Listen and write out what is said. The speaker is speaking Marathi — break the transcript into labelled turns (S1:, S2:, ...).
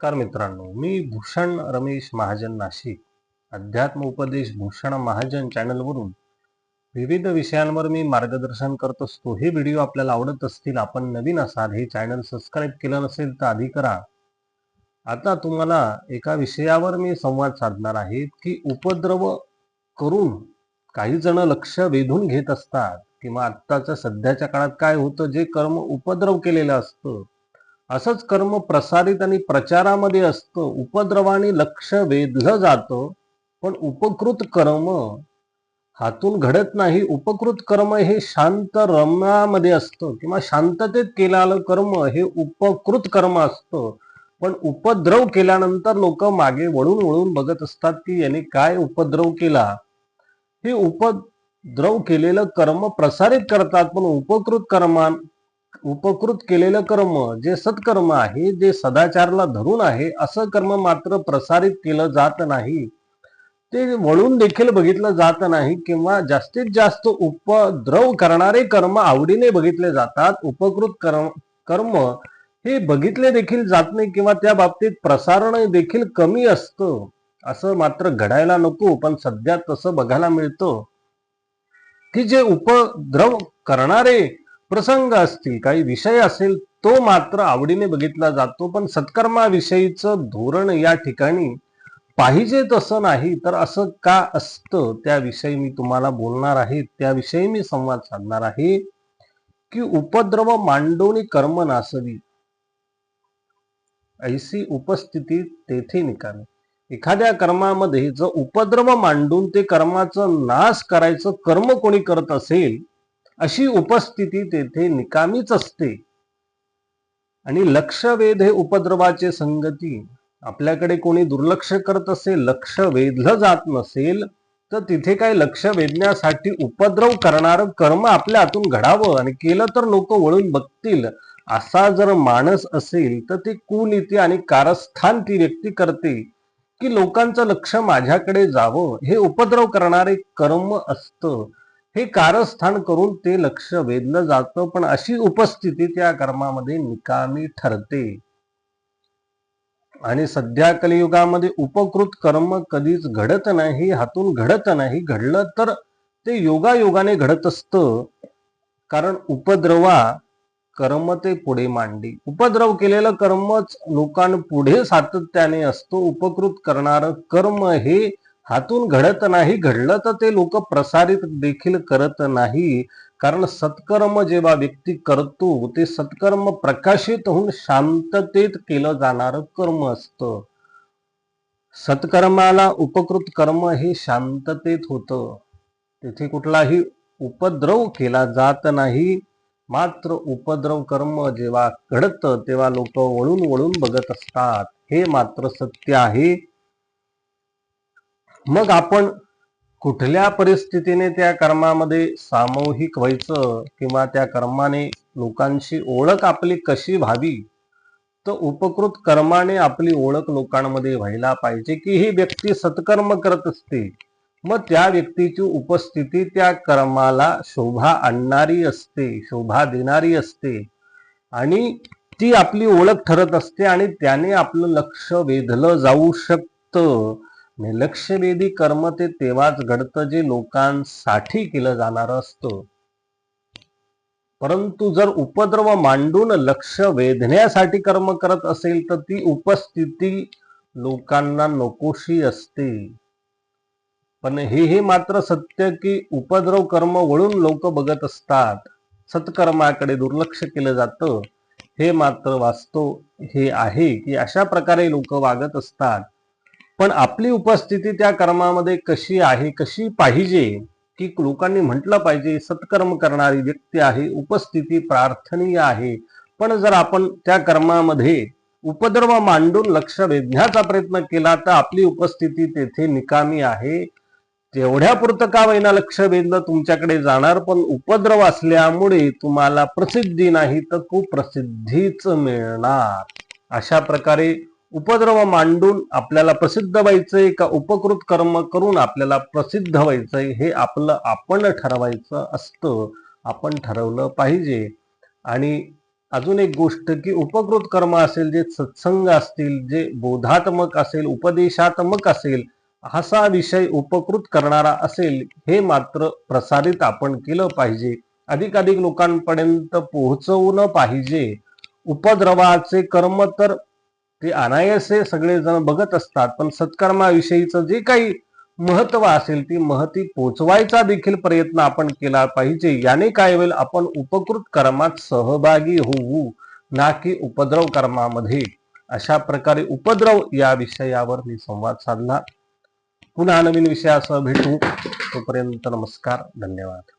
S1: नमस्कार मित्रांनो मी भूषण रमेश महाजन नाशिक. अध्यात्म उपदेश भूषण महाजन चॅनलवरून विविध विषयांवर मी मार्गदर्शन करत असतो. हे व्हिडिओ आपल्याला आवडत असतील आपण नवीन असाल हे चॅनल सबस्क्राईब केलं नसेल तर आधी करा. आता तुम्हाला एका विषयावर मी संवाद साधणार आहे की उपद्रव करून काही जण लक्ष वेधून घेत असतात किंवा आत्ताच्या सध्याच्या काळात काय होतं? जे कर्म उपद्रव केलेलं असतं असंच कर्म प्रसारित आणि प्रचारामध्ये असतं. उपद्रवाने लक्ष वेधलं जातं. पण उपकृत कर्म हातून घडत नाही. उपकृत कर्म हे शांत रमणामध्ये असतं किंवा शांततेत केलेलं कर्म हे उपकृत कर्म असतं. पण उपद्रव केल्यानंतर लोक मागे वळून वळून बघत असतात की याने काय उपद्रव केला. हे उपद्रव केलेलं कर्म प्रसारित करतात पण उपकृत कर्मा उपकृत केलेलं कर्म जे सत्कर्म आहे जे सदाचारला धरून आहे असं कर्म मात्र प्रसारित केलं जात नाही. ते वळून देखील बघितलं जात नाही किंवा जास्तीत जास्त उपद्रव करणारे कर्म आवडीने बघितले जातात. उपकृत कर्म कर्म हे बघितले देखील जात नाही किंवा त्या बाबतीत प्रसारण देखील कमी असतं. असं मात्र घडायला नको पण सध्या तसं बघायला मिळतं. की जे उपद्रव करणारे प्रसंग असतील काही विषय असेल तो मात्र आवडीने बघितला जातो. पण सत्कर्माविषयीचं धोरण या ठिकाणी पाहिजे तसं नाही तर असं का असतं? त्याविषयी मी तुम्हाला बोलणार आहे. त्याविषयी मी संवाद साधणार आहे की उपद्रव मांडोनी कर्म नासवी. ऐसी उपस्थिती तेथे निकाले एखाद्या कर्मामध्ये जर उपद्रव मांडून ते कर्माचं नाश करायचं कर्म कोणी करत असेल अशी उपस्थिती तेथे निकामीच असते. आणि लक्षवेध हे उपद्रवाचे संगती आपल्याकडे कोणी दुर्लक्ष करत असेल लक्ष वेधलं जात नसेल तर तिथे काय लक्ष वेधण्यासाठी उपद्रव करणार कर्म आपल्या हातून घडावं आणि केलं तर लोक वळून बघतील. असा जर माणस असेल तर ती कुनीती आणि कारस्थान ती व्यक्ती करते की लोकांचं लक्ष माझ्याकडे जावं. हे उपद्रव करणारे कर्म असतं. हे कारस्थान करून ते लक्ष वेधलं जातं पण अशी उपस्थिती त्या कर्मामध्ये निकामी ठरते. आणि सध्या कलियुगामध्ये उपकृत कर्म कधीच घडत नाही हातून घडत नाही. घडलं तर ते योगायोगाने घडत असतं कारण उपद्रवा कर्म ते पुढे मांडी. उपद्रव केलेलं कर्मच लोकांपुढे सातत्याने असतो. उपकृत करणारं कर्म हे हातून घडत नाही घडलं तर ते लोक प्रसारित देखील करत नाही. कारण सत्कर्म जेव्हा व्यक्ती करतो ते सत्कर्म प्रकाशित होऊन शांततेत केलं जाणारं कर्म असतं. सत्कर्माला उपकृत कर्म हे शांततेत होतं. तिथे कुठलाही उपद्रव केला जात नाही. मात्र उपद्रव कर्म जेव्हा घडतं तेव्हा लोक वळून वळून बघत असतात. हे मात्र सत्य आहे. मग आपण कुठल्या परिस्थितीने त्या कर्मामध्ये सामूहिक व्हायचं किंवा त्या कर्माने लोकांशी ओळख आपली कशी व्हावी? तर उपकृत कर्माने आपली ओळख लोकांमध्ये व्हायला पाहिजे की ही व्यक्ती सत्कर्म करत असते. मग त्या व्यक्तीची उपस्थिती त्या कर्माला शोभा आणणारी असते शोभा देणारी असते. आणि ती आपली ओळख ठरत असते आणि त्याने आपलं लक्ष वेधलं जाऊ शकतं. लक्षवेधी कर्म ते तेव्हाच घडतं जे लोकांसाठी केलं जाणार असतं. परंतु जर उपद्रव मांडून लक्ष वेधण्यासाठी कर्म करत असेल तर ती उपस्थिती लोकांना नकोशी असते. पण हे हे मात्र सत्य की उपद्रव कर्म वळून लोक बघत असतात. सत्कर्माकडे दुर्लक्ष केलं जातं. हे मात्र वास्तव हे आहे की अशा प्रकारे लोक वागत असतात. पण आपली उपस्थिती त्या कर्मामध्ये कशी आहे कशी पाहिजे की लोकांनी म्हटलं पाहिजे सत्कर्म करणारी व्यक्ती आहे उपस्थिती प्रार्थनीय आहे. पण जर आपण त्या कर्मामध्ये उपद्रव मांडून लक्ष वेधण्याचा प्रयत्न केला तर आपली उपस्थिती तेथे निकामी आहे. तेवढ्या पुरतं का वैना लक्ष वेधलं तुमच्याकडे जाणार पण उपद्रव असल्यामुळे तुम्हाला प्रसिद्धी नाही तर खूप प्रसिद्धीच मिळणार. अशा प्रकारे उपद्रव मांडून आपल्याला प्रसिद्ध व्हायचंय का उपकृत कर्म करून आपल्याला प्रसिद्ध व्हायचंय हे आपलं आपण ठरवायचं असतं. आपण ठरवलं पाहिजे. आणि अजून एक गोष्ट की उपकृत कर्म असेल जे सत्संग असतील जे बोधात्मक असेल उपदेशात्मक असेल असा विषय उपकृत करणारा असेल हे मात्र प्रसारित आपण केलं पाहिजे. अधिकाधिक लोकांपर्यंत पोहोचवणं पाहिजे. उपद्रवाचे कर्म तर ते अनायसे सगळेजण बघत असतात पण सत्कर्माविषयीचं जे काही महत्त्व असेल ती महती पोचवायचा देखील प्रयत्न आपण केला पाहिजे. याने काय होईल? आपण उपकृत कर्मात सहभागी होऊ ना की उपद्रव कर्मामध्ये. अशा प्रकारे उपद्रव या विषयावर मी संवाद साधला. पुन्हा नवीन विषयासह भेटू. तोपर्यंत नमस्कार. धन्यवाद.